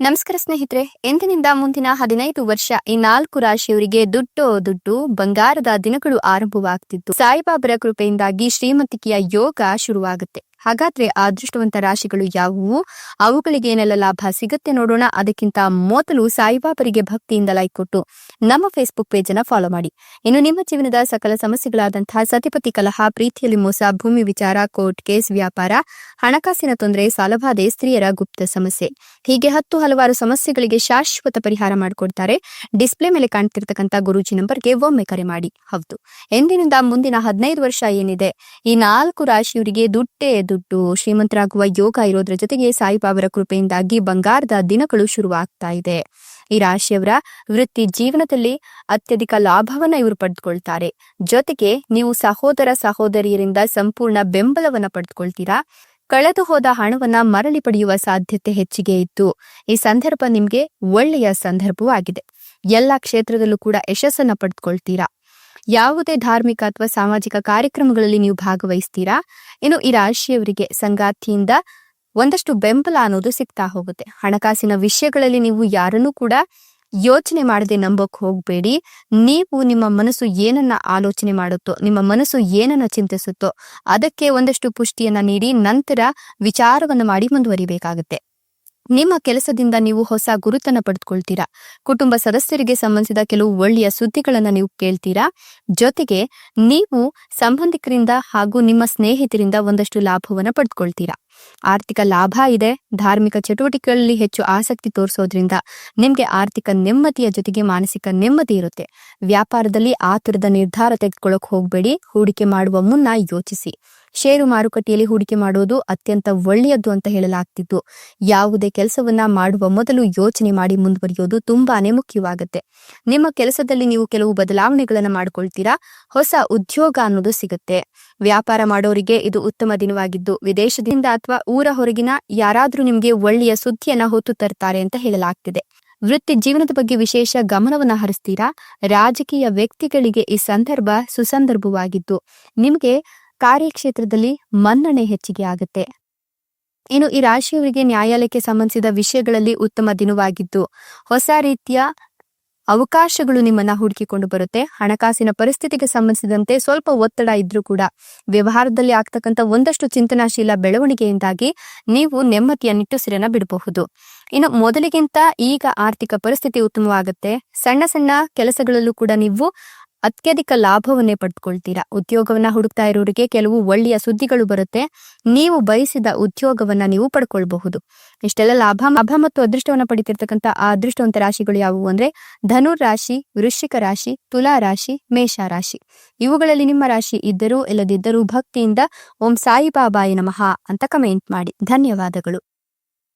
ನಮಸ್ಕಾರ ಸ್ನೇಹಿತರೆ ಎಂದಿನಿಂದ ಮುಂದಿನ ಹದಿನೈದು ವರ್ಷ ಈ ನಾಲ್ಕು ರಾಶಿಯವರಿಗೆ ದುಡ್ಡು ದುಡ್ಡು ಬಂಗಾರದ ದಿನಗಳು ಆರಂಭವಾಗ್ತಿತ್ತು. ಸಾಯಿಬಾಬರ ಕೃಪೆಯಿಂದಾಗಿ ಶ್ರೀಮತಿಕೆಯ ಯೋಗ ಶುರುವಾಗುತ್ತೆ. ಹಾಗಾದ್ರೆ ಆ ಅದೃಷ್ಟವಂತ ರಾಶಿಗಳು ಯಾವುವು? ಅವುಗಳಿಗೆ ಏನೆಲ್ಲ ಲಾಭ ಸಿಗುತ್ತೆ ನೋಡೋಣ. ಅದಕ್ಕಿಂತ ಮೊದಲು ಸಾಯಿಬಾಬರಿಗೆ ಭಕ್ತಿಯಿಂದ ಲೈಕ್ ಕೊಟ್ಟು ನಮ್ಮ ಫೇಸ್ಬುಕ್ ಪೇಜ್ ಅನ್ನ ಫಾಲೋ ಮಾಡಿ. ಇನ್ನು ನಿಮ್ಮ ಜೀವನದ ಸಕಲ ಸಮಸ್ಯೆಗಳಾದಂತಹ ಸತಿಪತಿ ಕಲಹ, ಪ್ರೀತಿಯಲ್ಲಿ ಮೋಸ, ಭೂಮಿ ವಿಚಾರ ಕೋರ್ಟ್ ಕೇಸ್ ವ್ಯಾಪಾರ, ಹಣಕಾಸಿನ ತೊಂದರೆ ಸಾಲಬಾಧೆ ಸ್ತ್ರೀಯರ ಗುಪ್ತ ಸಮಸ್ಯೆ. ಹೀಗೆ ಹತ್ತು ಹಲವಾರು ಸಮಸ್ಯೆಗಳಿಗೆ ಶಾಶ್ವತ ಪರಿಹಾರ ಮಾಡಿಕೊಡ್ತಾರೆ. ಡಿಸ್ಪ್ಲೇ ಮೇಲೆ ಕಾಣ್ತಿರ್ತಕ್ಕಂಥ ಗುರೂಜಿ ನಂಬರ್ಗೆ ಒಮ್ಮೆ ಕರೆ ಮಾಡಿ. ಹೌದು. ಎಂದಿನಿಂದ ಮುಂದಿನ ಹದಿನೈದು ವರ್ಷ ಏನಿದೆ? ಈ ನಾಲ್ಕು ರಾಶಿಯವರಿಗೆ ದುಡ್ಡೇ ದುಡ್ಡು, ಶ್ರೀಮಂತರಾಗುವ ಯೋಗ ಇರೋದ್ರ ಜೊತೆಗೆ ಸಾಯಿಬಾಬರ ಕೃಪೆಯಿಂದಾಗಿ ಬಂಗಾರದ ದಿನಗಳು ಶುರುವಾಗ್ತಾ ಇದೆ. ಈ ರಾಶಿಯವರ ವೃತ್ತಿ ಜೀವನದಲ್ಲಿ ಅತ್ಯಧಿಕ ಲಾಭವನ್ನ ಇವರು ಪಡೆದುಕೊಳ್ತಾರೆ ಜೊತೆಗೆ ನೀವು ಸಹೋದರ ಸಹೋದರಿಯರಿಂದ ಸಂಪೂರ್ಣ ಬೆಂಬಲವನ್ನ ಪಡೆದುಕೊಳ್ತೀರಾ ಕಳೆದು ಹೋದ ಹಣವನ್ನ ಮರಳಿ ಪಡೆಯುವ ಸಾಧ್ಯತೆ ಹೆಚ್ಚಿಗೆ ಇತ್ತು ಈ ಸಂದರ್ಭ ನಿಮ್ಗೆ ಒಳ್ಳೆಯ ಸಂದರ್ಭವೂ ಆಗಿದೆ ಎಲ್ಲಾ ಕ್ಷೇತ್ರದಲ್ಲೂ ಕೂಡ ಯಶಸ್ಸನ್ನ ಪಡೆದುಕೊಳ್ತೀರಾ ಯಾವುದೇ ಧಾರ್ಮಿಕ ಅಥವಾ ಸಾಮಾಜಿಕ ಕಾರ್ಯಕ್ರಮಗಳಲ್ಲಿ ನೀವು ಭಾಗವಹಿಸ್ತೀರಾ? ಇನ್ನು ಈ ರಾಶಿಯವರಿಗೆ ಸಂಗಾತಿಯಿಂದ ಒಂದಷ್ಟು ಬೆಂಬಲ ಅನ್ನೋದು ಸಿಗ್ತಾ ಹೋಗುತ್ತೆ. ಹಣಕಾಸಿನ ವಿಷಯಗಳಲ್ಲಿ ನೀವು ಯಾರನ್ನೂ ಕೂಡ ಯೋಚನೆ ಮಾಡದೆ ನಂಬಕ್ ಹೋಗ್ಬೇಡಿ. ನೀವು ನಿಮ್ಮ ಮನಸ್ಸು ಏನನ್ನ ಆಲೋಚನೆ ಮಾಡುತ್ತೋ, ನಿಮ್ಮ ಮನಸ್ಸು ಏನನ್ನ ಚಿಂತಿಸುತ್ತೋ ಅದಕ್ಕೆ ಒಂದಷ್ಟು ಪುಷ್ಟಿಯನ್ನ ನೀಡಿ, ನಂತರ ವಿಚಾರವನ್ನು ಮಾಡಿ ಮುಂದುವರಿಬೇಕಾಗುತ್ತೆ. ನಿಮ್ಮ ಕೆಲಸದಿಂದ ನೀವು ಹೊಸ ಗುರುತನ್ನ ಪಡೆದುಕೊಳ್ತೀರಾ? ಕುಟುಂಬ ಸದಸ್ಯರಿಗೆ ಸಂಬಂಧಿಸಿದ ಕೆಲವು ಒಳ್ಳೆಯ ಸುದ್ದಿಗಳನ್ನ ನೀವು ಕೇಳ್ತೀರಾ? ಜೊತೆಗೆ ನೀವು ಸಂಬಂಧಿಕರಿಂದ ಹಾಗೂ ನಿಮ್ಮ ಸ್ನೇಹಿತರಿಂದ ಒಂದಷ್ಟು ಲಾಭವನ್ನ ಪಡೆದುಕೊಳ್ತೀರಾ? ಆರ್ಥಿಕ ಲಾಭ ಇದೆ. ಧಾರ್ಮಿಕ ಚಟುವಟಿಕೆಗಳಲ್ಲಿ ಹೆಚ್ಚು ಆಸಕ್ತಿ ತೋರಿಸೋದ್ರಿಂದ ನಿಮ್ಗೆ ಆರ್ಥಿಕ ನೆಮ್ಮದಿಯ ಜೊತೆಗೆ ಮಾನಸಿಕ ನೆಮ್ಮದಿ ಇರುತ್ತೆ. ವ್ಯಾಪಾರದಲ್ಲಿ ಆತುರದ ನಿರ್ಧಾರ ತೆಗೆದುಕೊಳ್ಳಕ್ ಹೋಗ್ಬೇಡಿ. ಹೂಡಿಕೆ ಮಾಡುವ ಮುನ್ನ ಯೋಚಿಸಿ. ಷೇರು ಮಾರುಕಟ್ಟೆಯಲ್ಲಿ ಹೂಡಿಕೆ ಮಾಡೋದು ಅತ್ಯಂತ ಒಳ್ಳೆಯದು ಅಂತ ಹೇಳಲಾಗ್ತಿದ್ದು ಯಾವುದೇ ಕೆಲಸವನ್ನ ಮಾಡುವ ಮೊದಲು ಯೋಚನೆ ಮಾಡಿ ಮುಂದುವರಿಯೋದು ತುಂಬಾನೇ ಮುಖ್ಯವಾಗುತ್ತೆ. ನಿಮ್ಮ ಕೆಲಸದಲ್ಲಿ ನೀವು ಕೆಲವು ಬದಲಾವಣೆಗಳನ್ನ ಮಾಡ್ಕೊಳ್ತೀರಾ? ಹೊಸ ಉದ್ಯೋಗ ಅನ್ನೋದು ಸಿಗುತ್ತೆ. ವ್ಯಾಪಾರ ಮಾಡೋರಿಗೆ ಇದು ಉತ್ತಮ ದಿನವಾಗಿದ್ದು, ವಿದೇಶದಿಂದ ಅಥವಾ ಊರ ಹೊರಗಿನ ಯಾರಾದರೂ ನಿಮಗೆ ಒಳ್ಳೆಯ ಸುದ್ದಿಯನ್ನ ಹೊತ್ತು ತರ್ತಾರೆ ಅಂತ ಹೇಳಲಾಗ್ತಿದೆ. ವೃತ್ತಿ ಜೀವನದ ಬಗ್ಗೆ ವಿಶೇಷ ಗಮನವನ್ನ ಹರಿಸ್ತೀರಾ? ರಾಜಕೀಯ ವ್ಯಕ್ತಿಗಳಿಗೆ ಈ ಸಂದರ್ಭ ಸುಸಂದರ್ಭವಾಗಿದ್ದು, ನಿಮಗೆ ಕಾರ್ಯಕ್ಷೇತ್ರದಲ್ಲಿ ಮನ್ನಣೆ ಹೆಚ್ಚಿಗೆ ಆಗುತ್ತೆ. ಇನ್ನು ಈ ರಾಶಿಯವರಿಗೆ ನ್ಯಾಯಾಲಯಕ್ಕೆ ಸಂಬಂಧಿಸಿದ ವಿಷಯಗಳಲ್ಲಿ ಉತ್ತಮ ದಿನವಾಗಿದ್ದು, ಹೊಸ ರೀತಿಯ ಅವಕಾಶಗಳು ನಿಮ್ಮನ್ನ ಹುಡುಕಿಕೊಂಡು ಬರುತ್ತೆ. ಹಣಕಾಸಿನ ಪರಿಸ್ಥಿತಿಗೆ ಸಂಬಂಧಿಸಿದಂತೆ ಸ್ವಲ್ಪ ಒತ್ತಡ ಇದ್ರೂ ಕೂಡ ವ್ಯವಹಾರದಲ್ಲಿ ಆಗ್ತಕ್ಕಂಥ ಒಂದಷ್ಟು ಚಿಂತನಾಶೀಲ ಬೆಳವಣಿಗೆಯಿಂದಾಗಿ ನೀವು ನೆಮ್ಮದಿಯ ನಿಟ್ಟುಸಿರನ್ನ ಬಿಡಬಹುದು. ಇನ್ನು ಮೊದಲಿಗಿಂತ ಈಗ ಆರ್ಥಿಕ ಪರಿಸ್ಥಿತಿ ಉತ್ತಮವಾಗುತ್ತೆ. ಸಣ್ಣ ಸಣ್ಣ ಕೆಲಸಗಳಲ್ಲೂ ಕೂಡ ನೀವು ಅತ್ಯಧಿಕ ಲಾಭವನ್ನೇ ಪಡ್ಕೊಳ್ತೀರಾ? ಉದ್ಯೋಗವನ್ನ ಹುಡುಕ್ತಾ ಇರೋರಿಗೆ ಕೆಲವು ಒಳ್ಳೆಯ ಸುದ್ದಿಗಳು ಬರುತ್ತೆ. ನೀವು ಬಯಸಿದ ಉದ್ಯೋಗವನ್ನ ನೀವು ಪಡ್ಕೊಳ್ಬಹುದು. ಇಷ್ಟೆಲ್ಲ ಲಾಭ ಲಾಭ ಮತ್ತು ಅದೃಷ್ಟವನ್ನ ಪಡಿತಿರ್ತಕ್ಕಂಥ ಆ ಅದೃಷ್ಟವಂತ ರಾಶಿಗಳು ಯಾವುವು ಅಂದ್ರೆ ಧನುರ್ ರಾಶಿ, ವೃಶ್ಚಿಕ ರಾಶಿ, ತುಲಾ ರಾಶಿ, ಮೇಷ ರಾಶಿ. ಇವುಗಳಲ್ಲಿ ನಿಮ್ಮ ರಾಶಿ ಇದ್ದರೂ ಇಲ್ಲದಿದ್ದರೂ ಭಕ್ತಿಯಿಂದ ಓಂ ಸಾಯಿಬಾಬಾಯಿ ನಮಃ ಅಂತ ಕಮೆಂಟ್ ಮಾಡಿ. ಧನ್ಯವಾದಗಳು.